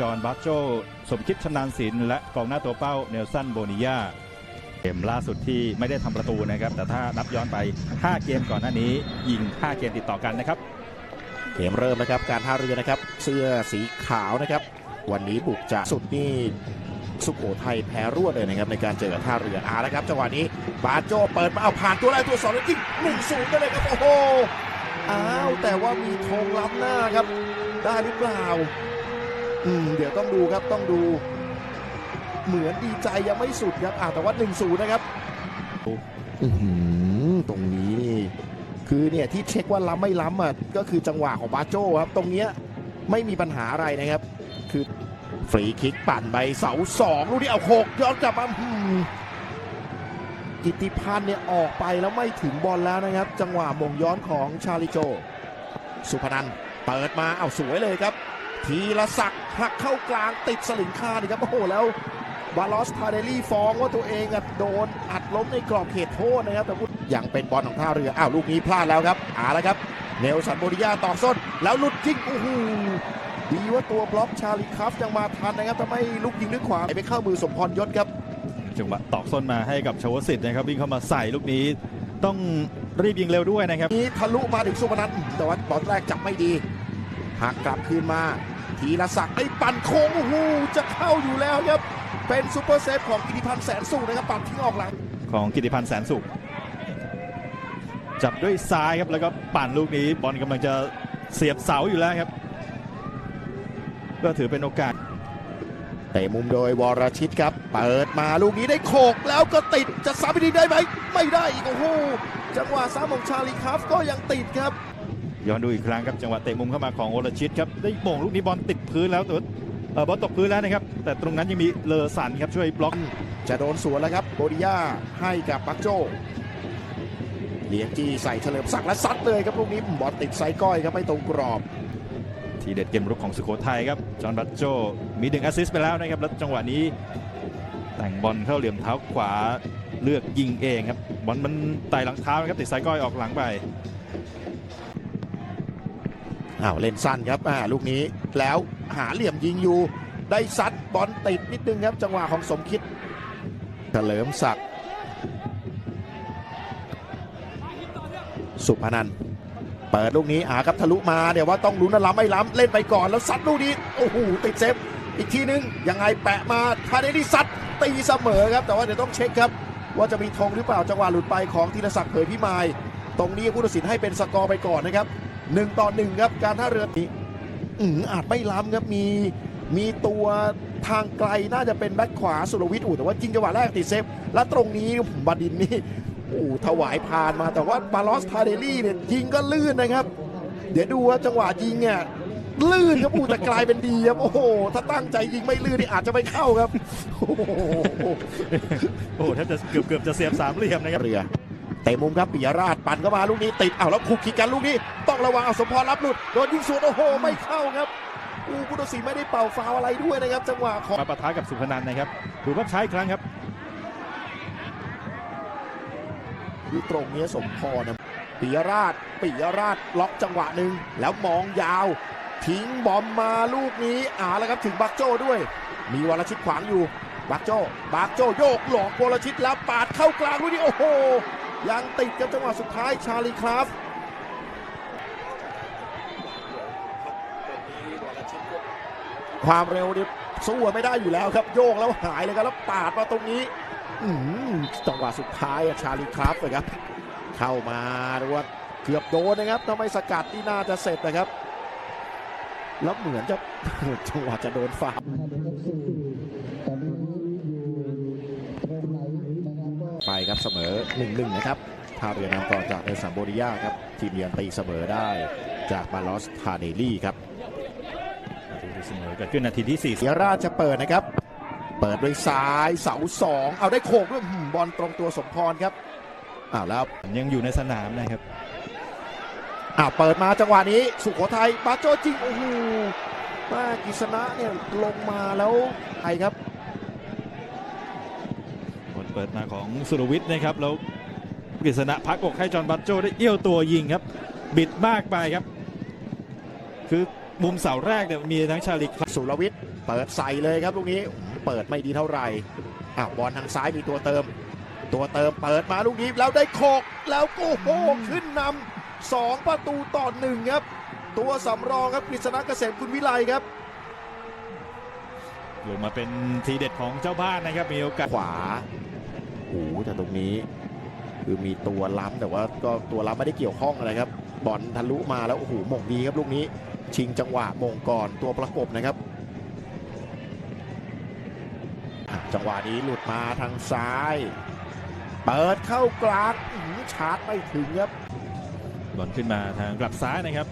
จอห์นบัตโจสมคิดชำนาญศิลป์และกองหน้าตัวเป้าเนลสันโบนิยาเกมล่าสุดที่ไม่ได้ทำประตูนะครับ แต่ถ้านับย้อนไป 5 เกมก่อนหน้านี้ ยิง 5 เกมติดต่อกันนะครับ เกมเริ่มนะครับการท่าเรือนะครับ เสื้อสีขาวนะครับ วันนี้บุกจากสุดนี่สุโขทัยแพ้รวดเลยนะครับในการเจอกับท่าเรืออาแล้วครับจังหวะนี้บาโจเปิดมาเอาผ่านตัวแรกตัวสองแล้วยิงหนึ่งศูนย์ไปเลยครับโอ้โหอ้าวแต่ว่ามีธงล้ำหน้าครับ ได้หรือเปล่า อืมเดี๋ยวต้องดูครับต้องดู เหมือนดีใจยังไม่สุดครับอ่าแต่ว่า1นศูนย์นะครับอื้อหือตรงนี้นี่คือเนี่ยที่เช็คว่าล้ำไม่ล้ำอะก็คือจังหวะของบาโจครับ ตรงเนี้ยไม่มีปัญหาอะไรนะครับ คือฟรีคิกปั่นไปเสาสองลูกนี้เอาหกย้อนกลับมาหืมกิติพันธ์เนี่ยออกไปแล้วไม่ถึงบอลแล้วนะครับ จังหวะมงย้อนของชาลิโจ สุพนันเปิดมาเอาสวยเลยครับ ทีละศักดิ์หักเข้ากลางติดสลิงคานี่ครับโอ้โหแล้วบาลอสทาเดลี่ฟ้องว่าตัวเองอะโดนอัดล้มในกรอบเขตโทษนะครับแต่พูดอย่างเป็นบอลของท่าเรืออ้าวลูกนี้พลาดแล้วครับอาแล้วครับเนลสันโบริยาตอกส้น แล้วหลุดยิงโอ้โหดีว่าตัวบล็อกชาลิคัฟยังมาทันนะครับทำให้ลูกยิงด้วยขวาไปเข้ามือสมพรยศครับจังหวะตอกส้นมาให้กับชวสิทธิ์นะครับวิ่งเข้ามาใส่ลูกนี้ ต้องรีบยิงเร็วด้วยนะครับนี้ทะลุมาถึงสุพนัทแต่ว่าบอลแรกจับไม่ดีหักกลับคืนมา ทีละศักดิ์ไอ้ปั่นโค้งโอ้โหจะเข้าอยู่แล้วครับ เป็นซูเปอร์เซฟของกิติพันธ์แสนสูงนะครับปั่นทิ้งออกหลัง ของกิติพันธ์แสนสุข จับด้วยซ้ายครับแล้วก็ปั่นลูกนี้บอลกำลังจะเสียบเสาอยู่แล้วครับ ก็ถือเป็นโอกาสเตะมุมโดยวรชิตครับ เปิดมาลูกนี้ได้โขกแล้วก็ติดจะซ้ำไปดีได้ไหม ไม่ได้อีกโอ้โหจังหวะซ้ำของชาลีคัฟก็ยังติดครับ ย้อนดูอีกครั้งครับจังหวะเตะมุมเข้ามาของโอลชิตครับได้โมงลูกนี้บอลติดพื้นแล้วแต่ว่าเอ่อบอลตกพื้นแล้วนะครับ แต่ตรงนั้นยังมีเลอสันครับช่วยบล็อก จะโดนสวนแล้วครับโบดิยาให้กับปักโจเลียงจี้ใส่เฉลิมศักดิ์และซัดเลยครับลูกนี้บอลติดไซก้อยครับไม่ตรงกรอบ ทีเด็ดเกมรุกของสุโขทัยครับจอห์นบัตโจมีดึงแอสซิสต์ไปแล้วนะครับแล้วจังหวะนี้ แต่งบอลเข้าเหลี่ยมเท้าขวาเลือกยิงเองครับบอลมันไต่หลังเท้านะครับติดสายก้อยออกหลังไป อ้าวเล่นสั้นครับอ่าลูกนี้แล้วหาเหลี่ยมยิงอยู่ ได้ซัดบอลติดนิดนึงครับจังหวะของสมคิดเฉลิมศักดิ์สุพนันเปิดลูกนี้อาครับทะลุมาเดี๋ยวว่าต้องลุ้นนะล้ำไม่ล้ำเล่นไปก่อนแล้วซัดลูกนี้โอ้โหติดเซฟอีกทีนึงยังไงแปะมาทาเดนี่ซัดตีเสมอครับ แต่ว่าเดี๋ยวต้องเช็คครับ ว่าจะมีธงหรือเปล่าจังหวะหลุดไปของธีรศักดิ์เผยพิมาย ตรงนี้ผู้ตัดสินให้เป็นสกอร์ไปก่อนนะครับ หนึ่งต่อหนึ่งครับ การท่าเรือนี้อืมอาจไม่ล้ำครับ มีมีตัวทางไกลน่าจะเป็นแบ็คขวาสุรวิทย์อูแต่ว่าจริงจังหวะแรกติดเซฟ และตรงนี้บดินทร์นี่โอ้ถวายพานมาแต่ว่าบาลอสทาเดลี่เนี่ยยิงก็ลื่นนะครับ เดี๋ยวดูว่าจังหวะยิงเนี่ยลื่นครับอูแต่กลายเป็นดีครับโอ้โหถ้าตั้งใจยิงไม่ลื่นนี่อาจจะไม่เข้าครับ โอ้โหโอ้โหแทบจะเกือบเกือบจะเสียบสามเหลี่ยมนะครับเรือ เตะมุมครับปิยราชปั่นเข้ามาลูกนี้ติดอ้าวแล้วคุกคิกกันลูกนี้ ต้องระวังเอาสมพรรับหลุดโดนยิงสวนโอ้โหไม่เข้าครับอูผู้ตัดสินไม่ได้เป่าฟาวล์อะไรด้วยนะครับจังหวะของมาปะทะกับสุพนันนะครับดูภาพช้าอีกครั้งครับที่ตรงนี้สมพรนะปิยราชปิยราชล็อกจังหวะหนึ่งแล้วมองยาว ทิ้งบอมมาลูกนี้อ่าแล้วครับถึงบักโจ้ด้วย มีวรชิตขวางอยู่บักโจ้บักโจ้โยกหลอกวรชิตแล้วปาดเข้ากลางด้วยนี่โอ้โห ยังติดกับจังหวะสุดท้ายชาลีคราฟความเร็วนี่สู้ไม่ได้อยู่แล้วครับ โยกแล้วหายเลยครับแล้วปาดมาตรงนี้อืมจังหวะสุดท้ายอะชาลีคราฟเลยครับ เข้ามาดูว่าเกือบโดนนะครับถ้าไม่สกัดนี่น่าจะเสร็จนะครับ แล้วเหมือนจะจังหวะจะโดนฟาล์ไปครับ เสมอ1-1นะครับท่าเรือนำก่อนจากเอลซัมโบริยาครับทีมเยือนตีเสมอได้จากบาลอสทาเดลี่ครับเสมอเกิดขึ้นนาทีที่เสียราชจะเปิดนะครับ เปิดด้วยซ้ายเสาสองเอาได้โขกด้วยหืมบอลตรงตัวสมพรครับอ้าวแล้ว40ยังอยู่ในสนามนะครับอ้าวเปิดมาจังหวะนี้สุโขทัยบาโจจริงโอ้โหมากิษณะเนี่ยลงมาแล้วไอครับบอล เปิดมาของสุรวิทย์นะครับแล้วกฤษณะพักอกให้จอห์นบัตโจได้เอี้ยวตัวยิงครับ บิดมากไปครับ คือมุมเสาแรกเนี่ยมีทั้งชาลิกสุรวิทย์เปิดใส่เลยครับลูกนี้เปิดไม่ดีเท่าไหร่อ้าวบอลทางซ้ายมีตัวเติม ตัวเติมเปิดมาลูกนี้แล้วได้โคกแล้วโอ้โหขึ้นนำสองประตูต่อหนึ่งครับ ตัวสำรองครับกฤษณะเกษมคุณวิไลครับลงมาเป็นทีเด็ดของเจ้าบ้านนะครับมีโอกาสขวาโอ้โหแต่ตรงนี้ คือมีตัวล้ำแต่ว่าก็ตัวล้ำไม่ได้เกี่ยวข้องอะไรครับบอลทะลุมาแล้วโอ้โหหม่งดีครับลูกนี้ ชิงจังหวะหม่งก่อนตัวประกบนะครับอะจังหวะนี้หลุดมาทางซ้าย เปิดเข้ากลางอื้อหือชาร์จไม่ถึงครับบอลขึ้นมาทางกลับซ้ายนะครับ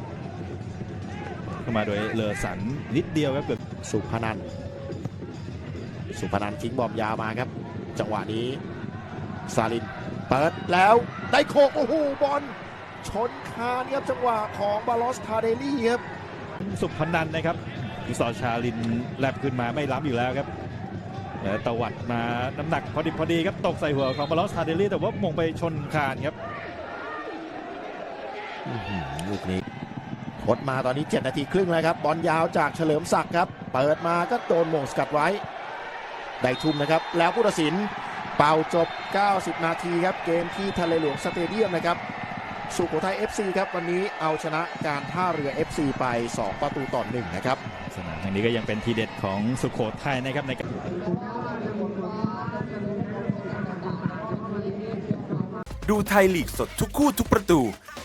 เข้ามาโดยเลอสันนิดเดียวครับเกือบสุพนันท์สุพนันท์ทิ้งบอมยาวมาครับ จังหวะนี้ ซาลิน เปิดแล้วได้โคกโอ้โหบอลชนคานครับจังหวะของบาลอสทาเดลี่ครับสุพนันท์นะครับอีซอร์ชาลินแลบขึ้นมาไม่ล้ำอยู่แล้วครับแล้วตวัดมาน้ำหนักพอดีพอดีครับตกใส่หัวของบาลอสทาเดลี่แต่ว่ามงไปชนคานครับอื้อหือลูกนี้ทดมาตอนนี้ 7 นาทีครึ่งแล้วครับ บอลยาวจากเฉลิมศักดิ์ครับ เปิดมาก็โดนหม่งสกัดไว้ ได้ทุ่มนะครับ แล้วผู้ตัดสิน เป่าจบ 90 นาทีครับ เกมที่ทะเลหลวงสเตเดียมนะครับ สุโขทัย FC ครับ วันนี้เอาชนะการท่าเรือ FC ไป 2 ประตูต่อหนึ่งนะครับ สนามแห่งนี้ก็ยังเป็นทีเด็ดของสุโขทัยนะครับในการดูไทยลีกสดทุกคู่ทุกประตู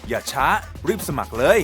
อย่าช้ารีบสมัครเลย